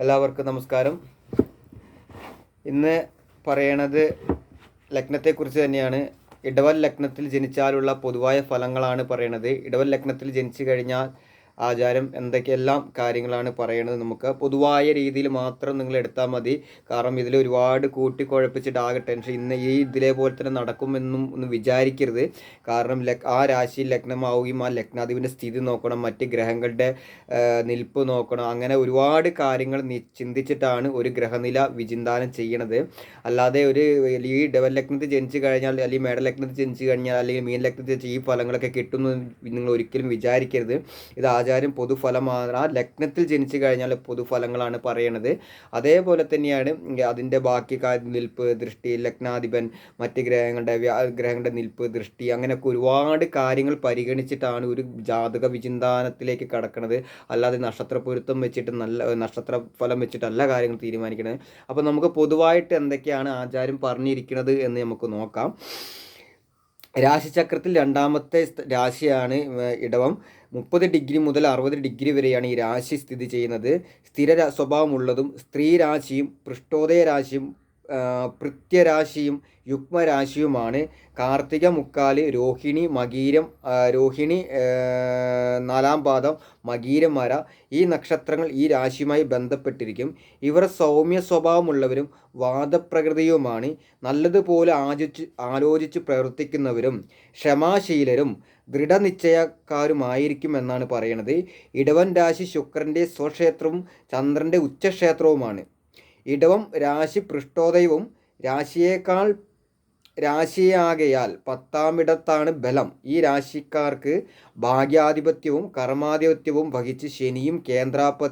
എല്ലാവർക്കും നമസ്കാരം. ഇന്ന് പറയണത് ലഗ്നത്തെക്കുറിച്ച് തന്നെയാണ്. ഇടവൽ ലഗ്നത്തിൽ ജനിച്ചാലുള്ള പൊതുവായ ഫലങ്ങളാണ് പറയണത്. ഇടവൽ ലഗ്നത്തിൽ ജനിച്ചു കഴിഞ്ഞാൽ ആചാരം എന്തൊക്കെയെല്ലാം കാര്യങ്ങളാണ് പറയുന്നത് നമുക്ക് പൊതുവായ രീതിയിൽ മാത്രം നിങ്ങൾ എടുത്താൽ മതി. കാരണം ഇതിൽ ഒരുപാട് കൂട്ടിക്കുഴപ്പിച്ചിട്ട് ആകെ ടെൻഷൻ ഇന്ന് ഈ ഇതിലെ പോലെ തന്നെ നടക്കുമെന്നും ഒന്ന് വിചാരിക്കരുത്. കാരണം ആ രാശിയിൽ ലഗ്നമാവുകയും ആ ലഗ്നാധിപന്റെ സ്ഥിതി നോക്കണം മറ്റ് ഗ്രഹങ്ങളുടെ നിൽപ്പ് നോക്കണം. അങ്ങനെ ഒരുപാട് കാര്യങ്ങൾ ചിന്തിച്ചിട്ടാണ് ഒരു ഗ്രഹനില വിചിന്താനം ചെയ്യണത്. അല്ലാതെ ഒരു ഈ ഡെവൽ ലഗ്നത്തിൽ ജനിച്ചു കഴിഞ്ഞാൽ അല്ലെങ്കിൽ മേട ലഗ്നത്തിൽ ജനിച്ചു കഴിഞ്ഞാൽ അല്ലെങ്കിൽ മീൻ ലഗ്നത്തിൽ ഈ ഫലങ്ങളൊക്കെ കിട്ടുമെന്ന് നിങ്ങൾ ഒരിക്കലും വിചാരിക്കരുത്. ഇത് ആചാര്യം പൊതുഫലമാണ്. ആ ലഗ്നത്തിൽ ജനിച്ചു കഴിഞ്ഞാൽ പൊതുഫലങ്ങളാണ് പറയണത്. അതേപോലെ തന്നെയാണ് അതിന്റെ ബാക്കി നിൽപ്പ് ദൃഷ്ടി ലഗ്നാധിപൻ മറ്റ് ഗ്രഹങ്ങളുടെ ഗ്രഹങ്ങളുടെ നിൽപ്പ് ദൃഷ്ടി അങ്ങനെയൊക്കെ ഒരുപാട് കാര്യങ്ങൾ പരിഗണിച്ചിട്ടാണ് ഒരു ജാതക വിചിന്താനത്തിലേക്ക് കടക്കുന്നത് അല്ലാതെ നക്ഷത്ര പൊരുത്തം വെച്ചിട്ട് നല്ല നക്ഷത്ര ഫലം വെച്ചിട്ടല്ല കാര്യങ്ങൾ തീരുമാനിക്കുന്നത് അപ്പോൾ നമുക്ക് പൊതുവായിട്ട് എന്തൊക്കെയാണ് ആചാര്യം പറഞ്ഞിരിക്കുന്നത് എന്ന് നമുക്ക് നോക്കാം. രാശിചക്രത്തിൽ രണ്ടാമത്തെ രാശിയാണ് ഇടവം. മുപ്പത് ഡിഗ്രി മുതൽ അറുപത് ഡിഗ്രി വരെയാണ് ഈ രാശി സ്ഥിതി ചെയ്യുന്നത്. സ്ഥിര സ്വഭാവമുള്ളതും സ്ത്രീ രാശിയും പൃഷ്ഠോദയ രാശിയും ആ, പൃഥ്യരാശിയും യുഗ്മരാശിയുമാണ്. കാർത്തിക മുക്കാൽ രോഹിണി മകീരം രോഹിണി നാലാം പാദം മകീരം മര ഈ നക്ഷത്രങ്ങൾ ഈ രാശിയുമായി ബന്ധപ്പെട്ടിരിക്കും. ഇവർ സൗമ്യ സ്വഭാവമുള്ളവരും വാദപ്രകൃതിയുമാണ്. നല്ലതുപോലെ ആചിച്ച് ആലോചിച്ച് പ്രവർത്തിക്കുന്നവരും ക്ഷമാശീലരും ദൃഢനിശ്ചയക്കാരുമായിരിക്കും പറയണത്. ഇടവൻ രാശി ശുക്രന്റെ സ്വക്ഷേത്രവും ചന്ദ്രന്റെ ഉച്ചക്ഷേത്രവുമാണ്. ഇടവം രാശി പൃഷ്ഠോദയവും രാശിയേക്കാൾ രാശിയാകയാൽ പത്താമിടത്താണ് ബലം. ഈ രാശിക്കാർക്ക് ഭാഗ്യാധിപത്യവും കർമാധിപത്യവും വഹിച്ച് ശനിയും കേന്ദ്രാപ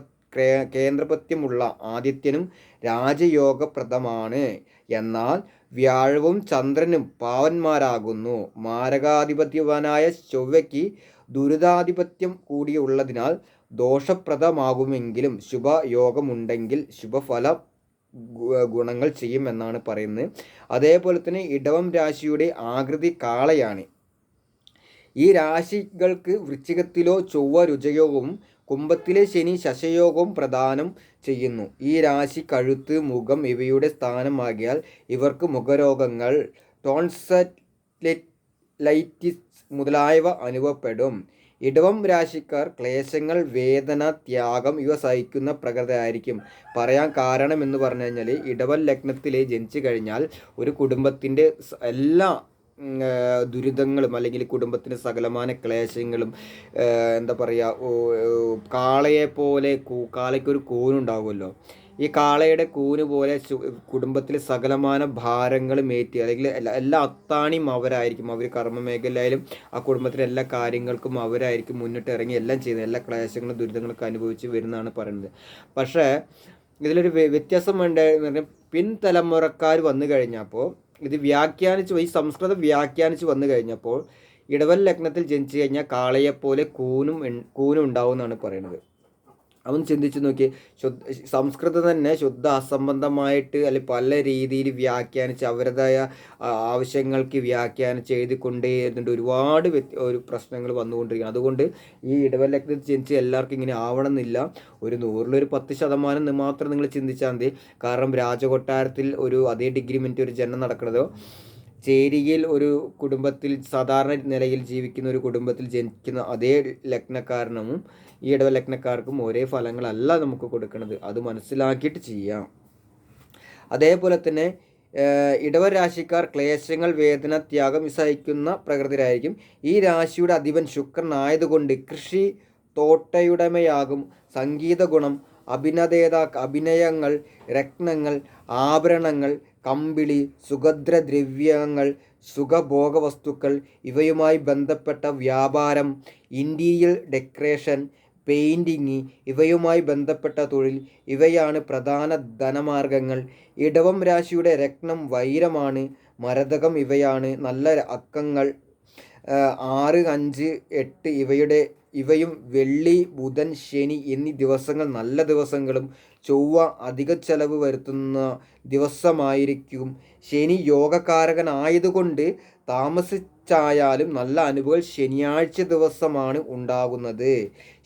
കേന്ദ്രപത്യമുള്ള ആദിത്യനും രാജയോഗപ്രദമാണ്. എന്നാൽ വ്യാഴവും ചന്ദ്രനും പാവന്മാരാകുന്നു. മാരകാധിപത്യവാനായ ചൊവ്വയ്ക്ക് ദുരിതാധിപത്യം കൂടിയുള്ളതിനാൽ ദോഷപ്രദമാകുമെങ്കിലും ശുഭയോഗമുണ്ടെങ്കിൽ ശുഭഫല ഗുണങ്ങൾ ചെയ്യുമെന്നാണ് പറയുന്നത്. അതേപോലെ തന്നെ ഇടവം രാശിയുടെ ആകൃതി കാളയാണ്. ഈ രാശികൾക്ക് വൃശ്ചികത്തിലോ ചൊവ്വ രുചയോഗവും കുംഭത്തിലെ ശനി ശശയോഗം പ്രദാനം ചെയ്യുന്നു. ഈ രാശി കഴുത്ത് മുഖം ഇവയുടെ സ്ഥാനമാകിയാൽ ഇവർക്ക് മുഖരോഗങ്ങൾ ടോൺസലൈറ്റിസ് മുതലായവ അനുഭവപ്പെടും. ഇടവം രാശിക്കാർ ക്ലേശങ്ങൾ വേദന ത്യാഗം ഇവ സഹിക്കുന്ന പ്രകൃതമായിരിക്കും പറയാൻ കാരണം എന്ന് പറഞ്ഞു കഴിഞ്ഞാൽ ഇടവൽ ലഗ്നത്തിൽ ജനിച്ചു കഴിഞ്ഞാൽ ഒരു കുടുംബത്തിന്റെ എല്ലാ ദുരിതങ്ങളും അല്ലെങ്കിൽ കുടുംബത്തിന് സകലമാന ക്ലേശങ്ങളും എന്താ പറയുക കാളയെ പോലെ കാളയ്ക്കൊരു കൂനുണ്ടാകുമല്ലോ ഈ കാളയുടെ കൂന് പോലെ കുടുംബത്തിലെ സകലമാന ഭാരങ്ങളും ഏറ്റി അല്ലെങ്കിൽ എല്ലാ അത്താണിയും അവരായിരിക്കും. അവർ കർമ്മ മേഖലയിലും ആ കുടുംബത്തിലെ എല്ലാ കാര്യങ്ങൾക്കും അവരായിരിക്കും മുന്നിട്ട് ഇറങ്ങി എല്ലാം ചെയ്യുന്നത്. എല്ലാ ക്ലേശങ്ങളും ദുരിതങ്ങളൊക്കെ അനുഭവിച്ച് വരുന്നതാണ് പറയുന്നത്. പക്ഷേ ഇതിലൊരു വ്യ- വ്യത്യാസം പറഞ്ഞാൽ പിൻതലമുറക്കാർ വന്നു കഴിഞ്ഞപ്പോൾ ഇത് വ്യാഖ്യാനിച്ച് ഈ സംസ്കൃതം വ്യാഖ്യാനിച്ച് വന്നു കഴിഞ്ഞപ്പോൾ ഇടവൽ ലഗ്നത്തിൽ ജനിച്ചു കഴിഞ്ഞാൽ കാളയെപ്പോലെ കൂനും കൂനും ഉണ്ടാവും എന്നാണ് പറയുന്നത്. അവൻ ചിന്തിച്ചു നോക്കി. ശുദ്ധ സംസ്കൃതം തന്നെ ശുദ്ധ അസംബന്ധമായിട്ട് അല്ലെങ്കിൽ പല രീതിയിൽ വ്യാഖ്യാനിച്ച് അവരുടേതായ ആവശ്യങ്ങൾക്ക് വ്യാഖ്യാനിച്ച് എഴുതിക്കൊണ്ടേ ഇരുന്നിട്ട് ഒരുപാട് ഒരു പ്രശ്നങ്ങൾ വന്നുകൊണ്ടിരിക്കുകയാണ്. അതുകൊണ്ട് ഈ ഇടവലഗ്നത്തിൽ ചിന്തിച്ച് എല്ലാവർക്കും ഇങ്ങനെ ആവണമെന്നില്ല. ഒരു നൂറിലൊരു പത്ത് ശതമാനം മാത്രം നിങ്ങൾ ചിന്തിച്ചാൽ മതി. കാരണം രാജകൊട്ടാരത്തിൽ ഒരു അതേ ഡിഗ്രി മിനിറ്റ് ഒരു ജനം നടക്കുന്നതോ ചേരിയിൽ ഒരു കുടുംബത്തിൽ സാധാരണ നിലയിൽ ജീവിക്കുന്ന ഒരു കുടുംബത്തിൽ ജനിക്കുന്ന അതേ ലഗ്നക്കാരനും ഈ ഇടവ ലഗ്നക്കാർക്കും ഒരേ ഫലങ്ങളല്ല നമുക്ക് കൊടുക്കുന്നത് അത് മനസ്സിലാക്കിയിട്ട് ചെയ്യാം. അതേപോലെ തന്നെ ഇടവ രാശിക്കാർ ക്ലേശങ്ങൾ വേദന ത്യാഗം സഹിക്കുന്ന പ്രകൃതിരായിരിക്കും. ഈ രാശിയുടെ അധിപൻ ശുക്രനായതുകൊണ്ട് കൃഷി തോട്ടയുടമയാകും. സംഗീത ഗുണം അഭിനതേതാ അഭിനയങ്ങൾ രത്നങ്ങൾ ആഭരണങ്ങൾ കമ്പിളി സുഗദ്രദ്രവ്യങ്ങൾ സുഖഭോഗവസ്തുക്കൾ ഇവയുമായി ബന്ധപ്പെട്ട വ്യാപാരം ഇന്റീരിയൽ ഡെക്കറേഷൻ പെയിന്റിങ് ഇവയുമായി ബന്ധപ്പെട്ട തൊഴിൽ ഇവയാണ് പ്രധാന ധനമാർഗങ്ങൾ. ഇടവം രാശിയുടെ രത്നം വൈരമാണ് മരതകം ഇവയാണ് നല്ല അക്കങ്ങൾ ആറ് അഞ്ച് എട്ട് ഇവയുടെ ഇവയും വെള്ളി ബുധൻ ശനി എന്നീ ദിവസങ്ങൾ നല്ല ദിവസങ്ങളും ചൊവ്വ അധിക ചെലവ് വരുത്തുന്ന ദിവസമായിരിക്കും. ശനി യോഗകാരകനായതുകൊണ്ട് താമസിച്ചായാലും നല്ല അനുഭവം ശനിയാഴ്ച ദിവസമാണ് ഉണ്ടാകുന്നത്.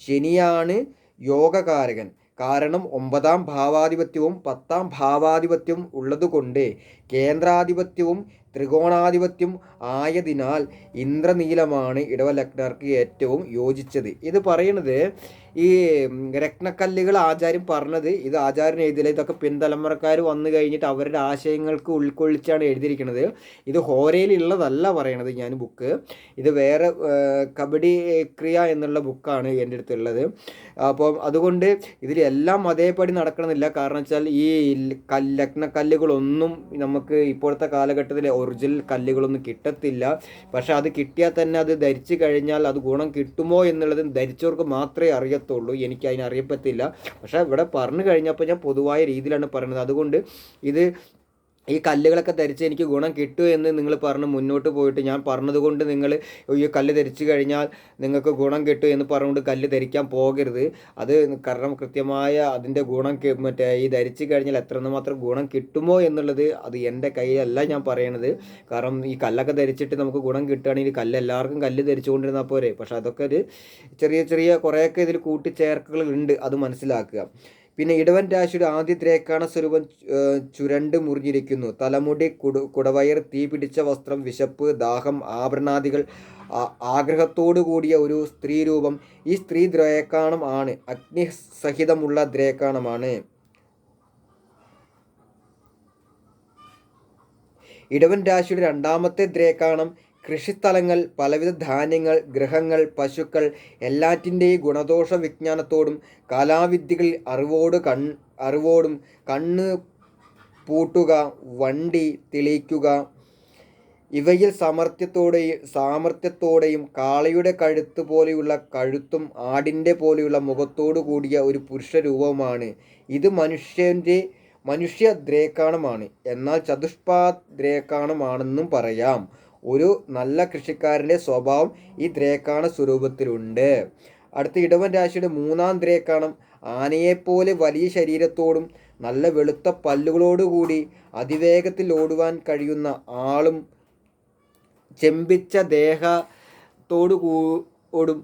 ശനിയാണ് യോഗകാരകൻ കാരണം ഒമ്പതാം ഭാവാധിപത്യവും പത്താം ഭാവാധിപത്യവും ഉള്ളതുകൊണ്ട് കേന്ദ്രാധിപത്യവും ത്രികോണാധിപത്യം ആയതിനാൽ ഇന്ദ്രനീലമാണ് ഇടവലഗ്നർക്ക് ഏറ്റവും യോജിച്ചത്. ഇത് പറയുന്നത് ഈ രത്നക്കല്ലുകൾ ആചാര്യം പറഞ്ഞത് ഇത് ആചാര്യൻ എഴുതിയില്ല? ഇതൊക്കെ പിൻതലമുറക്കാർ വന്നു കഴിഞ്ഞിട്ട് അവരുടെ ആശയങ്ങൾക്ക് ഉൾക്കൊള്ളിച്ചാണ് എഴുതിയിരിക്കുന്നത് ഇത് ഹോരയിലുള്ളതല്ല പറയണത് ഞാൻ ബുക്ക്. ഇത് വേറെ കബഡി ക്രിയ എന്നുള്ള ബുക്കാണ് എന്റെ അടുത്തുള്ളത് അപ്പോൾ അതുകൊണ്ട് ഇതിലെല്ലാം അതേപടി നടക്കണമെന്നില്ല. കാരണം വെച്ചാൽ ഈ കല്ല് നമുക്ക് ഇപ്പോഴത്തെ കാലഘട്ടത്തിൽ ഒറിജിനൽ കല്ലുകളൊന്നും കിട്ടത്തില്ല. പക്ഷെ അത് കിട്ടിയാൽ തന്നെ അത് ധരിച്ചു കഴിഞ്ഞാൽ അത് ഗുണം കിട്ടുമോ എന്നുള്ളത് ധരിച്ചവർക്ക് മാത്രമേ അറിയത്തുള്ളൂ. എനിക്ക് അതിനറിയപ്പത്തില്ല പക്ഷേ ഇവിടെ പറഞ്ഞു കഴിഞ്ഞപ്പോൾ ഞാൻ പൊതുവായ രീതിയിലാണ് പറയുന്നത്. അതുകൊണ്ട് ഇത് ഈ കല്ലുകളൊക്കെ ധരിച്ച് എനിക്ക് ഗുണം കിട്ടും എന്ന് നിങ്ങൾ പറഞ്ഞ് മുന്നോട്ട് പോയിട്ട് ഞാൻ പറഞ്ഞതുകൊണ്ട് നിങ്ങൾ ഈ കല്ല് ധരിച്ചു കഴിഞ്ഞാൽ നിങ്ങൾക്ക് ഗുണം കിട്ടും എന്ന് പറഞ്ഞുകൊണ്ട് കല്ല് ധരിക്കാൻ പോകരുത്. അത് കാരണം കൃത്യമായ അതിന്റെ ഗുണം മറ്റേ ഈ ധരിച്ചു കഴിഞ്ഞാൽ എത്രമാത്രം ഗുണം കിട്ടുമോ എന്നുള്ളത് അത് എന്റെ കയ്യിലല്ല ഞാൻ പറയണത്. കാരണം ഈ കല്ലൊക്കെ ധരിച്ചിട്ട് നമുക്ക് ഗുണം കിട്ടുകയാണെങ്കിൽ കല്ല് എല്ലാവർക്കും കല്ല് ധരിച്ചുകൊണ്ടിരുന്നാൽ പോരെ. പക്ഷേ അതൊക്കെ ഒരു ചെറിയ ചെറിയ കുറേയൊക്കെ ഇതിൽ കൂട്ടിച്ചേർക്കലുകൾ ഉണ്ട് അത് മനസ്സിലാക്കുക. പിന്നെ ഇടവൻ രാശിയുടെ ആദ്യ ത്രേക്കാണ സ്വരൂപം ചുരണ്ട് മുറിഞ്ഞിരിക്കുന്നു. തലമുടി കുട കുടവയർ തീ പിടിച്ച വസ്ത്രം വിശപ്പ് ദാഹം ആഭരണാദികൾ ആഗ്രഹത്തോടു കൂടിയ ഒരു സ്ത്രീ രൂപം ഈ സ്ത്രീ ദ്രേക്കാണം ആണ്. അഗ്നി സഹിതമുള്ള ദ്രേക്കാണമാണ് ഇടവൻ രാശിയുടെ രണ്ടാമത്തെ ദ്രേക്കാണം കൃഷിസ്ഥലങ്ങൾ പലവിധ ധാന്യങ്ങൾ ഗ്രഹങ്ങൾ പശുക്കൾ എല്ലാറ്റിന്റെയും ഗുണദോഷ വിജ്ഞാനത്തോടും കലാവിദ്യകളിൽ അറിവോട് കൺ അറിവോടും കണ്ണ് പൂട്ടുക വണ്ടി തെളിയിക്കുക ഇവയിൽ സമർത്ഥ്യത്തോടെയും സാമർത്ഥ്യത്തോടെയും കാളയുടെ കഴുത്ത് പോലെയുള്ള കഴുത്തും ആടിന്റെ പോലെയുള്ള മുഖത്തോടു കൂടിയ ഒരു പുരുഷരൂപമാണ് ഇത് മനുഷ്യന്റെ മനുഷ്യ ദ്രേക്കാണമാണ്. എന്നാൽ ചതുഷ്പാദ്രേക്കാണമാണെന്നും പറയാം. ഒരു നല്ല കൃഷിക്കാരന്റെ സ്വഭാവം ഈ ദ്രേക്കാണ സ്വരൂപത്തിലുണ്ട്. അടുത്ത ഇടവൻ രാശിയുടെ മൂന്നാം ദ്രേക്കാണം ആനയെപ്പോലെ വലിയ ശരീരത്തോടും നല്ല വെളുത്ത പല്ലുകളോടുകൂടി അതിവേഗത്തിൽ ഓടുവാൻ കഴിയുന്ന ആളും ചെമ്പിച്ച ദേഹത്തോടു ഓടും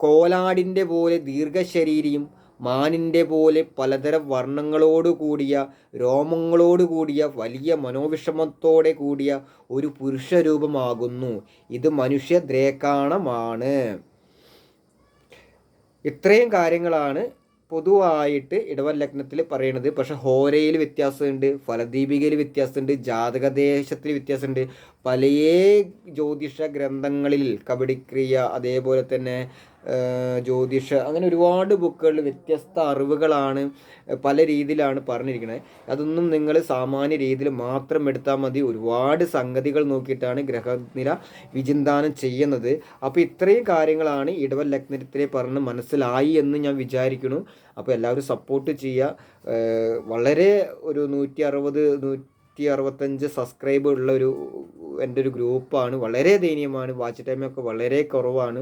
കോലാടിന്റെ പോലെ ദീർഘശരീരിയും മാനിന്റെ പോലെ പലതരം വർണങ്ങളോട് കൂടിയ രോമങ്ങളോട് കൂടിയ വലിയ മനോവിഷമത്തോടെ കൂടിയ ഒരു പുരുഷരൂപമാകുന്നു. ഇത് മനുഷ്യ ദ്രേക്കാണമാണ് ഇത്രയും കാര്യങ്ങളാണ് പൊതുവായിട്ട് ഇടവൻ ലഗ്നത്തിൽ പറയുന്നത് പക്ഷെ ഹോരയിൽ വ്യത്യാസമുണ്ട് ഫലദീപികയിൽ വ്യത്യാസമുണ്ട് ജാതകദേശത്തിൽ വ്യത്യാസമുണ്ട്. പല ജ്യോതിഷ ഗ്രന്ഥങ്ങളിൽ കബഡിക്രിയ അതേപോലെ തന്നെ ജ്യോതിഷ അങ്ങനെ ഒരുപാട് ബുക്കുകളിൽ വ്യത്യസ്ത അറിവുകളാണ് പല രീതിയിലാണ് പറഞ്ഞിരിക്കുന്നത് അതൊന്നും നിങ്ങൾ സാമാന്യ രീതിയിൽ മാത്രം എടുത്താൽ മതി. ഒരുപാട് സംഗതികൾ നോക്കിയിട്ടാണ് ഗ്രഹനില വിചിന്താനം ചെയ്യുന്നത്. അപ്പോൾ ഇത്രയും കാര്യങ്ങളാണ് ഇടവൽ ലഗ്നത്തിലെ പറഞ്ഞ് മനസ്സിലായി എന്ന് ഞാൻ വിചാരിക്കുന്നു. അപ്പോൾ എല്ലാവരും സപ്പോർട്ട് ചെയ്യുക. വളരെ ഒരു നൂറ്റി അറുപത് നൂറ്റി അറുപത്തഞ്ച് സബ്സ്ക്രൈബ് ഉള്ള ഒരു എന്റെ ഒരു ഗ്രൂപ്പാണ് വളരെ ദയനീയമാണ്. വാച്ച് ടൈമൊക്കെ വളരെ കുറവാണ്.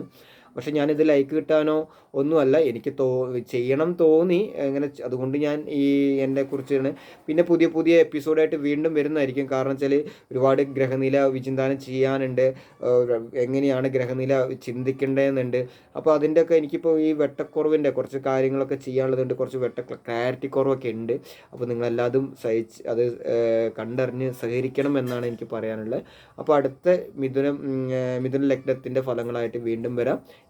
പക്ഷെ ഞാനിത് ലൈക്ക് കിട്ടാനോ ഒന്നുമല്ല എനിക്ക് തോ ചെയ്യണം തോന്നി. അങ്ങനെ അതുകൊണ്ട് ഞാൻ ഈ എന്നെ കുറിച്ചാണ്. പിന്നെ പുതിയ പുതിയ എപ്പിസോഡായിട്ട് വീണ്ടും വരുന്നതായിരിക്കും. കാരണം വെച്ചാൽ ഒരുപാട് ഗ്രഹനില വിചിന്താനം ചെയ്യാനുണ്ട്. എങ്ങനെയാണ് ഗ്രഹനില ചിന്തിക്കേണ്ടതെന്നുണ്ട്. അപ്പോൾ അതിന്റെയൊക്കെ എനിക്കിപ്പോൾ ഈ വെട്ടക്കുറവിന്റെ കുറച്ച് കാര്യങ്ങളൊക്കെ ചെയ്യാനുള്ളതുണ്ട്. കുറച്ച് വെട്ട ക്ലാരിറ്റി കുറവൊക്കെ ഉണ്ട്. അപ്പോൾ നിങ്ങളെല്ലാതും സഹിച്ച് അത് കണ്ടറിഞ്ഞ് സഹകരിക്കണം എന്നാണ് എനിക്ക് പറയാനുള്ളത്. അപ്പോൾ അടുത്ത മിഥുനം മിഥുന ലഗ്നത്തിന്റെ ഫലങ്ങളായിട്ട് വീണ്ടും വരാം.